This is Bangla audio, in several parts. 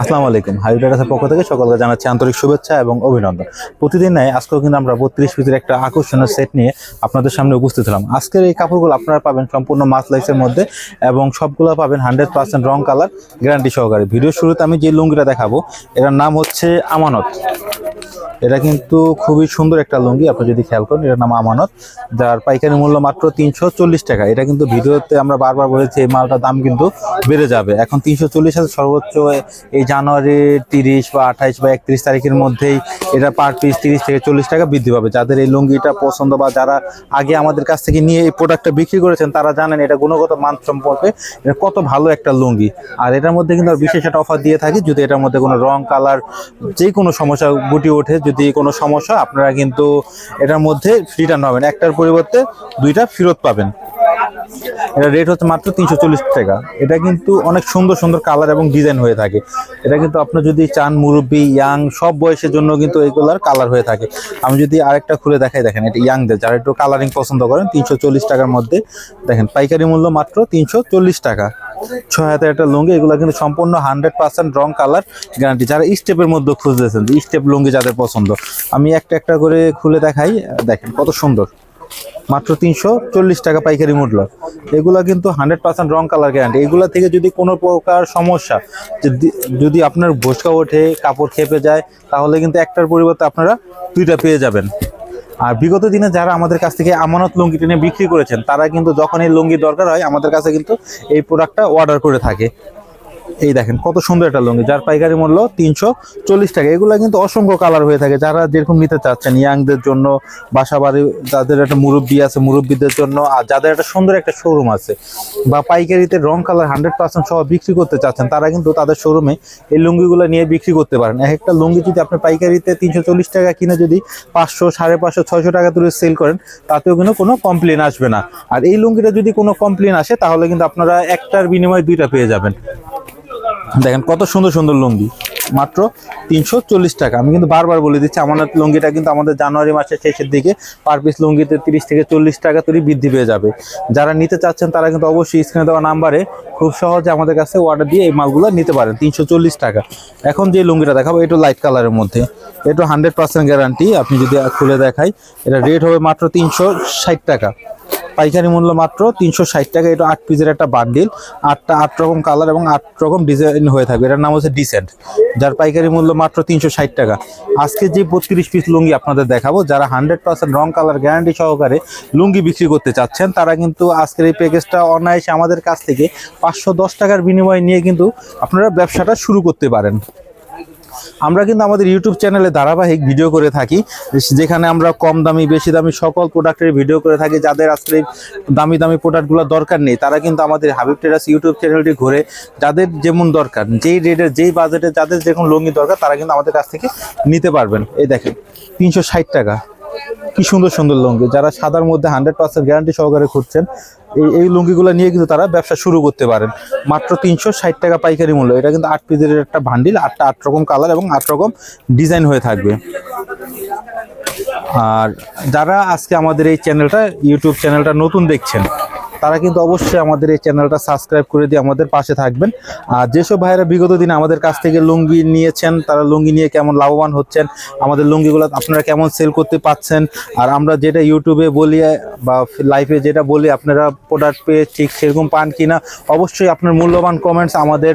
আসসালামু আলাইকুম হাইড্রাটাসের পক্ষ থেকে সকলকে জানাচ্ছি আন্তরিক শুভেচ্ছা এবং অভিনন্দন। প্রতিদিন নেয়, আজকেও কিন্তু আমরা বত্রিশ পিসের একটা আকর্ষণীয় সেট নিয়ে আপনাদের সামনে উপস্থিত হলাম। আজকের এই কাপড়গুলো আপনারা পাবেন সম্পূর্ণ মাছ লাইসের মধ্যে এবং সবগুলো পাবেন হান্ড্রেড পার্সেন্ট রং কালার গ্যারান্টি সহকারে। ভিডিও শুরুতে আমি যে লুঙ্গিটা দেখাবো, এটার নাম হচ্ছে আমানত। এটা কিন্তু খুবই সুন্দর একটা লুঙ্গি, আপনি যদি খেয়াল করেন, এটার নাম আমানত, যার পাইকারি মূল্য মাত্র তিনশো চল্লিশ টাকা। এটা কিন্তু ভিডিওতে আমরা বারবার বলেছি, এই মালটার দাম কিন্তু বেড়ে যাবে। এখন তিনশো চল্লিশ আছে সর্বোচ্চ এই জানুয়ারি তিরিশ বা আঠাইশ বা একত্রিশ তারিখের মধ্যেই এটা পার পিস তিরিশ থেকে চল্লিশ টাকা বৃদ্ধি পাবে। যাদের এই লুঙ্গিটা পছন্দ বা যারা আগে আমাদের কাছ থেকে নিয়ে এই প্রোডাক্টটা বিক্রি করেছেন, তারা জানেন এটা গুণগত মান সম্পর্কে এটা কত ভালো একটা লুঙ্গি। আর এটার মধ্যে কিন্তু বিশেষ একটা অফার দিয়ে থাকি, যদি এটার মধ্যে কোনো রং কালার যে কোনো সমস্যা গুটি ওঠে যদি কোনো সমস্যা আপনারা কিন্তু এটার মধ্যে রিটার্ন পাবেন। একটার পরিবর্তে দুইটা ফেরত পাবেন। এটা রেট হচ্ছে মাত্র তিনশো চল্লিশ টাকা। এটা কিন্তু অনেক সুন্দর সুন্দর কালার এবং ডিজাইন হয়ে থাকে। এটা কিন্তু আপনি যদি চান মুরব্বি ইয়াং সব বয়সের জন্য কিন্তু এইগুলার কালার হয়ে থাকে। আমি যদি আরেকটা খুলে দেখাই, দেখেন, এটা ইয়াংদের যারা একটু কালারিং পছন্দ করেন, তিনশো চল্লিশ টাকার মধ্যে, দেখেন, পাইকারি মূল্য মাত্র তিনশো চল্লিশ টাকা। ছয় হাতের একটা লুঙ্গি, এগুলো কিন্তু সম্পূর্ণ হান্ড্রেড পার্সেন্ট রং কালার গ্যারান্টি যারা স্টেপের মধ্যে খুঁজতেছেন স্টেপ লুঙ্গি যাদের পছন্দ, আমি একটা একটা করে খুলে দেখাই। দেখেন কত সুন্দর। মাত্র তিনশো চল্লিশ টাকা পাইকারি মূল্য। এগুলা কিন্তু হান্ড্রেড পার্সেন্ট রং কালার গ্যারান্টি এগুলা থেকে যদি কোনো প্রকার সমস্যা, যদি আপনার ভোসকা ওঠে, কাপড় খেপে যায়, তাহলে কিন্তু একটার পরিবর্তে আপনারা দুইটা পেয়ে যাবেন। আর বিগত দিনে যারা আমাদের কাছ থেকে আমানত লুঙ্গি টেনে বিক্রি করেছেন, তারা কিন্তু যখন এই লুঙ্গি দরকার হয়, আমাদের কাছে কিন্তু এই প্রোডাক্টটা অর্ডার করে থাকে। এই দেখেন, কত সুন্দর একটা লুঙ্গি, যার পাইকারি মূল্য তিনশো চল্লিশ টাকা। এগুলো কিন্তু অসংখ্য কালার হয়ে থাকে। যারা যেরকম নিতে চাচ্ছেন ইয়াংদের জন্য বাসা বাড়ি যাদের একটা মুরব্বি আছে, মুরব্বীদের জন্য, আর যাদের একটা সুন্দর একটা শোরুম আছে, বা পাইকারিতে রং কালার হান্ড্রেড পার্সেন্ট সহ বিক্রি করতে চাচ্ছেন, তারা কিন্তু তাদের শোরুমে এই লুঙ্গিগুলো নিয়ে বিক্রি করতে পারেন। এক একটা লুঙ্গি যদি আপনি পাইকারিতে তিনশো চল্লিশ টাকা কিনে যদি পাঁচশো, সাড়ে পাঁচশো, ছয়শো টাকা তুলে সেল করেন, তাতেও কিন্তু কোনো কমপ্লেন আসবে না। আর এই লুঙ্গিটা যদি কোনো কমপ্লেন আসে, তাহলে কিন্তু আপনারা একটার বিনিময়ে দুইটা পেয়ে যাবেন। দেখেন কত সুন্দর সুন্দর লুঙ্গি। মাত্র তিনশো চল্লিশ টাকা। আমি কিন্তু বারবার বলে দিচ্ছি আমার লুঙ্গিটা কিন্তু আমাদের জানুয়ারি মাসের শেষের দিকে পার পিস লুঙ্গিতে তিরিশ থেকে চল্লিশ টাকা তৈরি বৃদ্ধি পেয়ে যাবে। যারা নিতে চাচ্ছেন, তারা কিন্তু অবশ্যই স্ক্রিনে দেওয়া নাম্বারে খুব সহজে আমাদের কাছে অর্ডার দিয়ে এই মালগুলো নিতে পারেন, তিনশো চল্লিশ টাকা। এখন যে লুঙ্গিটা দেখাবো একটু লাইট কালারের মধ্যে। একটু হান্ড্রেড পার্সেন্ট গ্যারান্টি আপনি যদি খুলে দেখাই, এটা রেট হবে মাত্র তিনশো ষাট টাকা। পাইকারি মূল্য মাত্র তিনশো ষাট টাকা। এটা আট পিসের একটা বান্ডিল আটটা আট রকম কালার এবং আট রকম ডিজাইন হয়ে থাকবে। এটার নাম হচ্ছে ডিসেন্ট যার পাইকারি মূল্য মাত্র তিনশো ষাট টাকা। আজকে যে বত্রিশ পিস লুঙ্গি আপনাদের দেখাবো, যারা হান্ড্রেড পার্সেন্ট রং কালার গ্যারান্টি সহকারে লুঙ্গি বিক্রি করতে চাচ্ছেন, তারা কিন্তু আজকের এই প্যাকেজটা অনায়াসে আমাদের কাছ থেকে পাঁচশো দশ টাকার বিনিময়ে নিয়ে কিন্তু আপনারা ব্যবসাটা শুরু করতে পারেন। আমরা কিন্তু আমাদের ইউটিউব চ্যানেলে ধারাবাহিক ভিডিও করে থাকি, যেখানে আমরা কম দামি, বেশি দামি সকল প্রোডাক্টের ভিডিও করে থাকি। যাদের আসলে দামি দামি প্রোডাক্টগুলো দরকার নেই, তারা কিন্তু আমাদের হাবিব টেরাস ইউটিউব চ্যানেলটি ঘুরে যাদের যেমন দরকার, যেই রেটের যেই বাজেটে যাদের যেরকম লঙ্গি দরকার, তারা কিন্তু আমাদের কাছ থেকে নিতে পারবেন। এই দেখেন, তিনশো ষাট টাকা। কি সুন্দর সুন্দর লুঙ্গি। যারা সাদার মধ্যে হান্ড্রেড পার্সেন্ট গ্যারান্টি সহকারে খুঁজছেন, এই এই লুঙ্গিগুলো নিয়ে কিন্তু তারা ব্যবসা শুরু করতে পারেন। মাত্র তিনশো ষাট টাকা পাইকারি মূল্য। এটা কিন্তু আট পিসের একটা ভান্ডিল আটটা আট রকম কালার এবং আট রকম ডিজাইন হয়ে থাকবে। আর যারা আজকে আমাদের এই চ্যানেলটা, ইউটিউব চ্যানেলটা নতুন দেখছেন তারা কিন্তু অবশ্যই আমাদের এই চ্যানেলটা সাবস্ক্রাইব করে দিয়ে আমাদের পাশে থাকবেন। আর যেসব ভাইয়েরা বিগত দিনে আমাদের কাছ থেকে লুঙ্গি নিয়েছেন, তারা লুঙ্গি নিয়ে কেমন লাভবান হচ্ছেন, আমাদের লুঙ্গিগুলো আপনারা কেমন সেল করতে পাচ্ছেন, আর আমরা যেটা ইউটিউবে বলি, বা লাইফে যেটা বলি, আপনারা প্রোডাক্ট পেয়ে ঠিক সেরকম পান কিনা, অবশ্যই আপনার মূল্যবান কমেন্টস আমাদের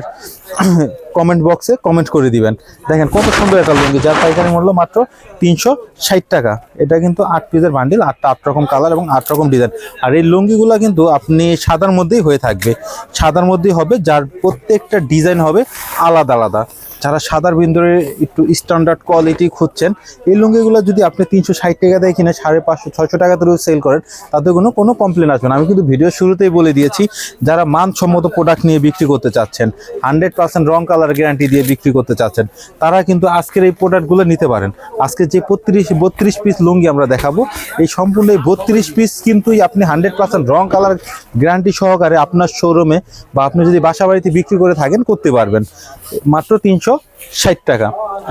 কমেন্ট বক্সে কমেন্ট করে দিবেন। দেখেন কত সুন্দর একটা লুঙ্গি যার পাইকারি মূল্য মাত্র তিনশো ষাট টাকা। এটা কিন্তু আট পিসের বান্ডিল আটটা আট রকম কালার এবং আট রকম ডিজাইন আর এই লুঙ্গিগুলো কিন্তু আপনি সাদার মধ্যেই হয়ে থাকবে। সাদার মধ্যেই হবে, যার প্রত্যেকটা ডিজাইন হবে আলাদা আলাদা। যারা সাদার ভিতরে একটু স্ট্যান্ডার্ড কোয়ালিটি খুঁজছেন, এই লুঙ্গিগুলো যদি আপনি তিনশো ষাট টাকা দিয়ে কিনে সাড়ে পাঁচশো, ছয়শো টাকা ধরেও সেল করেন, তাতে কোনো কোনো কমপ্লেন আসবে না। আমি কিন্তু ভিডিও শুরুতেই বলে দিয়েছি, যারা মানসম্মত প্রোডাক্ট নিয়ে বিক্রি করতে চাচ্ছেন হান্ড্রেড পার্সেন্ট রং কালার গ্যারান্টি দিয়ে বিক্রি করতে চাচ্ছেন, তারা কিন্তু আজকের এই প্রোডাক্টগুলো নিতে পারেন। আজকে যে বত্রিশ বত্রিশ পিস লুঙ্গি আমরা দেখাবো, এই সম্পূর্ণ এই বত্রিশ পিস কিন্তু আপনি হান্ড্রেড পার্সেন্ট রং কালার গ্যারান্টি সহকারে আপনার শোরুমে বা আপনি যদি বাসা বাড়িতে বিক্রি করে থাকেন, করতে পারবেন। মাত্র তিনশো ষাট টাকা।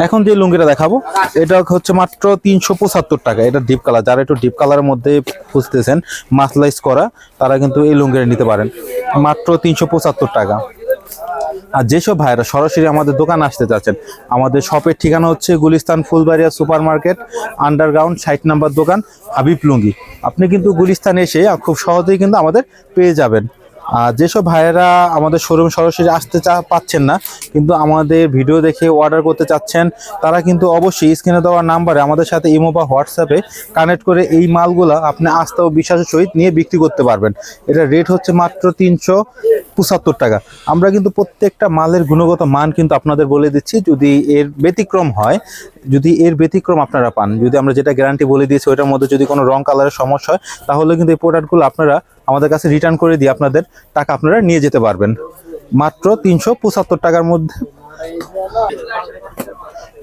এখন যে লুঙ্গিটা দেখাবো, এটা হচ্ছে মাত্র তিনশো পঁচাত্তর টাকা। এটা ডিপ কালার যারা একটু ডিপ কালারের মধ্যে খুঁজতেছেন মাসলাইজ করা, তারা কিন্তু এই লুঙ্গিটা নিতে পারেন। মাত্র তিনশো পঁচাত্তর টাকা। আর যেসব ভাইয়েরা সরাসরি আমাদের দোকান আসতে চাচ্ছেন, আমাদের শপের ঠিকানা হচ্ছে Gulistan Phulbaria super market underground ষাট নাম্বার দোকান, হাবিব লুঙ্গি। আপনি কিন্তু গুলিস্তান এসে খুব সহজেই কিন্তু আমাদের পেয়ে যাবেন। যেসব ভাইয়েরা আমাদের শোরুম সরাসরি আসতে চা পাচ্ছেন না, কিন্তু আমাদের ভিডিও দেখে অর্ডার করতে চাচ্ছেন, তারা কিন্তু অবশ্যই স্ক্রিনে দেওয়ার নাম্বারে আমাদের সাথে ইমো বা হোয়াটসঅ্যাপে কানেক্ট করে এই মালগুলো আপনি আস্থা ও বিশ্বাসের সহিত নিয়ে বিক্রি করতে পারবেন। এটা রেট হচ্ছে মাত্র তিনশো পঁচাত্তর টাকা। আমরা কিন্তু প্রত্যেকটা মালের গুণগত মান কিন্তু আপনাদের বলে দিচ্ছি, যদি এর ব্যতিক্রম হয়, যদি এর ব্যতিক্রম আপনারা পান, যদি আমরা যেটা গ্যারান্টি বলে দিয়েছি ওইটার মধ্যে যদি কোনো রং কালারের সমস্যা হয়, তাহলে কিন্তু এই প্রোডাক্টগুলো আপনারা আমাদের কাছে রিটার্ন করে দিয়ে আপনাদের টাকা আপনারা নিয়ে যেতে পারবেন। মাত্র তিনশো পঁচাত্তর টাকার মধ্যে।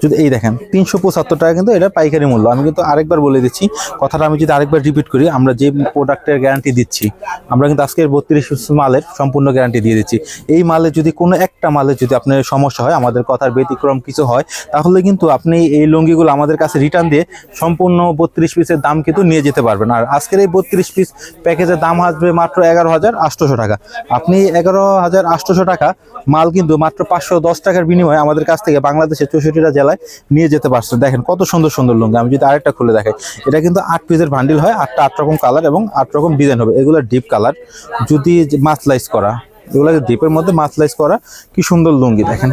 যদি এই দেখেন, তিনশো পঁচাত্তর টাকা কিন্তু এটা পাইকারি মূল্য। আমি কিন্তু আরেকবার বলে দিচ্ছি, কথাটা আমি যদি আরেকবার রিপিট করি, আমরা যে প্রোডাক্টের গ্যারান্টি দিচ্ছি, আমরা কিন্তু আজকের বত্রিশ মালের সম্পূর্ণ গ্যারান্টি দিয়ে দিচ্ছি। এই মালে যদি কোনো একটা মালে যদি আপনার সমস্যা হয়, আমাদের কথার ব্যতিক্রম কিছু হয়, তাহলে কিন্তু আপনি এই লুঙ্গিগুলো আমাদের কাছে রিটার্ন দিয়ে সম্পূর্ণ বত্রিশ পিসের দাম কিন্তু নিয়ে যেতে পারবেন। আর আজকের এই বত্রিশ পিস প্যাকেজের দাম আসবে মাত্র এগারো হাজার আটশোশো টাকা। আপনি এগারো হাজার আটশোশো টাকা মাল কিন্তু মাত্র পাঁচশো দশ টাকার বিনিময়ে আমাদের কাছ থেকে বাংলাদেশের চৌষট্টিটা জেলায় নিয়ে যেতে পারছেন দেখেন কত সুন্দর সুন্দর লুঙ্গি। আমি যদি আরেকটা খুলে দেখাই, এটা কিন্তু আট পিসের ভান্ডিল হয়, আটটা আট রকম কালার এবং আট রকম ডিজাইন হবে। এগুলো ডিপ কালার যদি মাছলাইস করা, এগুলো ডিপের মধ্যে মাছলাইস করা, কি সুন্দর লুঙ্গি দেখেন।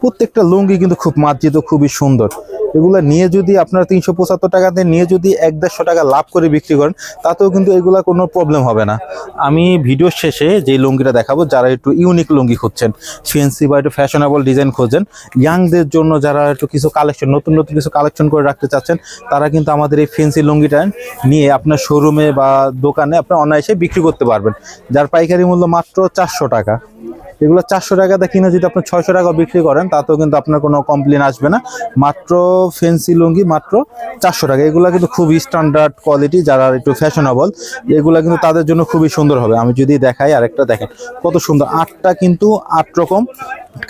প্রত্যেকটা লুঙ্গি কিন্তু খুব মার্জিত, খুবই সুন্দর। এগুলো নিয়ে যদি আপনারা তিনশো পঁচাত্তর টাকাতে নিয়ে যদি এক দেড়শো টাকা লাভ করে বিক্রি করেন, তাতেও কিন্তু এগুলা কোনো প্রবলেম হবে না। আমি ভিডিও শেষে যে লুঙ্গিটা দেখাবো, যারা একটু ইউনিক লুঙ্গি খুঁজছেন ফেন্সি বা একটু ফ্যাশনেবল ডিজাইন খোঁজেন ইয়াংদের জন্য যারা একটু কিছু কালেকশন নতুন নতুন কিছু কালেকশন করে রাখতে চাচ্ছেন, তারা কিন্তু আমাদের এই ফেন্সি লুঙ্গিটা নিয়ে আপনার শোরুমে বা দোকানে আপনার অনায়াসে বিক্রি করতে পারবেন। যার পাইকারি মূল্য মাত্র চারশো টাকা। এগুলো চারশো টাকাতে কিনে যদি আপনি ছয়শো টাকা বিক্রি করেন, তাতেও কিন্তু আপনার কোনো কমপ্লেন আসবে না। মাত্র ফেন্সি লুঙ্গি মাত্র চারশো টাকা। এগুলো কিন্তু খুবই স্ট্যান্ডার্ড কোয়ালিটি যারা একটু ফ্যাশনেবল এগুলো কিন্তু তাদের জন্য খুবই সুন্দর হবে। আমি যদি দেখাই আরেকটা দেখেন, কত সুন্দর। আটটা কিন্তু আট রকম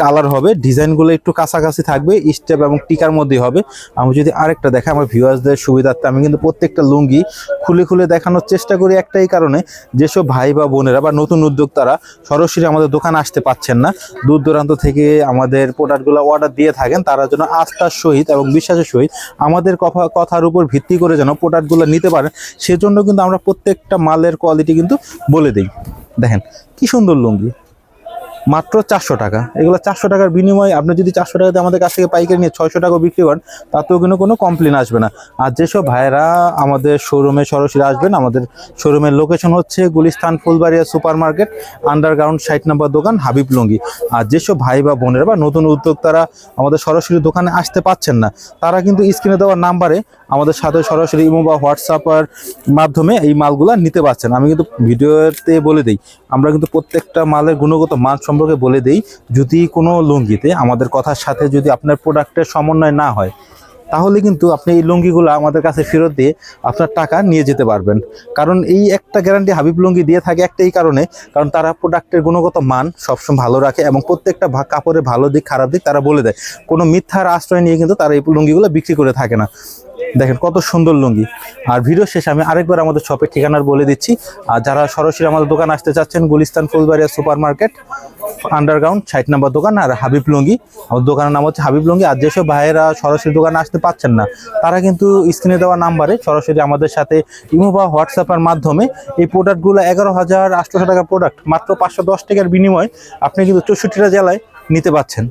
কালার হবে। ডিজাইনগুলো একটু কাছাকাছি থাকবে স্টেপ এবং টিকার মধ্যেই হবে। আমি যদি আরেকটা দেখাই, আমার ভিউয়ার্সদের সুবিধার্থে আমি কিন্তু প্রত্যেকটা লুঙ্গি খুলে খুলে দেখানোর চেষ্টা করি একটাই কারণে, যেসব ভাই বা বোনেরা বা নতুন উদ্যোক্তারা সরাসরি আমাদের দোকান আসতে পাচ্ছেন না। দূর দূরান্ত থেকে আমাদের প্রোডাক্টগুলো অর্ডার দিয়ে থাকেন, তারা যেন আস্থার সহিত এবং বিশ্বাসের সহিত আমাদের কথা, কথার উপর ভিত্তি করে যেন প্রোডাক্টগুলো নিতে পারেন, সেজন্য কিন্তু আমরা প্রত্যেকটা মালের কোয়ালিটি কিন্তু বলে দিই। দেখেন, কি সুন্দর লুঙ্গি। মাত্র চারশো টাকা। এগুলো চারশো টাকার বিনিময়ে আপনি যদি চারশো টাকাতে আমাদের কাছ থেকে পাইকারি নিয়ে ছয়শো টাকা বিক্রি করেন, তাতেও কিন্তু কোনো কমপ্লেন আসবে না। আর যেসব ভাইয়েরা আমাদের শোরুমে সরাসরি আসবেন, আমাদের শোরুমের লোকেশন হচ্ছে Gulistan Phulbaria super market underground ষাট নম্বর দোকান, হাবিব লুঙ্গি। আর যেসব ভাই বা বোনেরা বা নতুন উদ্যোক্তারা আমাদের সরাসরি দোকানে আসতে পাচ্ছেন না, তারা কিন্তু স্ক্রিনে দেওয়ার নাম্বারে আমাদের সাথে সরাসরি ইমো বা হোয়াটসঅ্যাপের মাধ্যমে এই মালগুলো নিতে পারছেন। আমি কিন্তু ভিডিওতে বলে দিই, আমরা কিন্তু প্রত্যেকটা মালের গুণগত মান সম্পর্কে বলে দিই, যদি কোনো লুঙ্গিতে আমাদের কথার সাথে যদি আপনার প্রোডাক্টের সমন্বয় না হয়, তাহলে কিন্তু আপনি এই লুঙ্গিগুলো আমাদের কাছে ফেরত দিয়ে আপনার টাকা নিয়ে যেতে পারবেন। কারণ এই একটা গ্যারান্টি হাবিব লুঙ্গি দিয়ে থাকে একটাই কারণে, কারণ তারা প্রোডাক্টের গুণগত মান সবসময় ভালো রাখে এবং প্রত্যেকটা কাপড়ের ভালো দিক, খারাপ দিক তারা বলে দেয়। কোনো মিথ্যার আশ্রয় নিয়ে কিন্তু তারা এই লুঙ্গিগুলো বিক্রি করে থাকে না। দেখেন কত সুন্দর লুঙ্গি। আর ভিডিও শেষে আমি আরেকবার আমাদের শপের ঠিকানার বলে দিচ্ছি। আর যারা সরাসরি আমাদের দোকান আসতে চাচ্ছেন, Gulistan, Phulbaria super market underground ষাট নাম্বার দোকান, আর হাবিব লুঙ্গি। আমাদের দোকানের নাম হচ্ছে হাবিব লুঙ্গি। আর যেসব ভাইয়েরা সরাসরি দোকানে আসতে পাচ্ছেন না, তারা কিন্তু স্ক্রিনে দেওয়া নাম্বারে সরাসরি আমাদের সাথে ইমো বা হোয়াটসঅ্যাপের মাধ্যমে এই প্রোডাক্টগুলো এগারো হাজার আটশোশো টাকার প্রোডাক্ট মাত্র পাঁচশো দশ টাকার বিনিময়ে আপনি কিন্তু চৌষট্টিটা জেলায় নিতে পাচ্ছেন।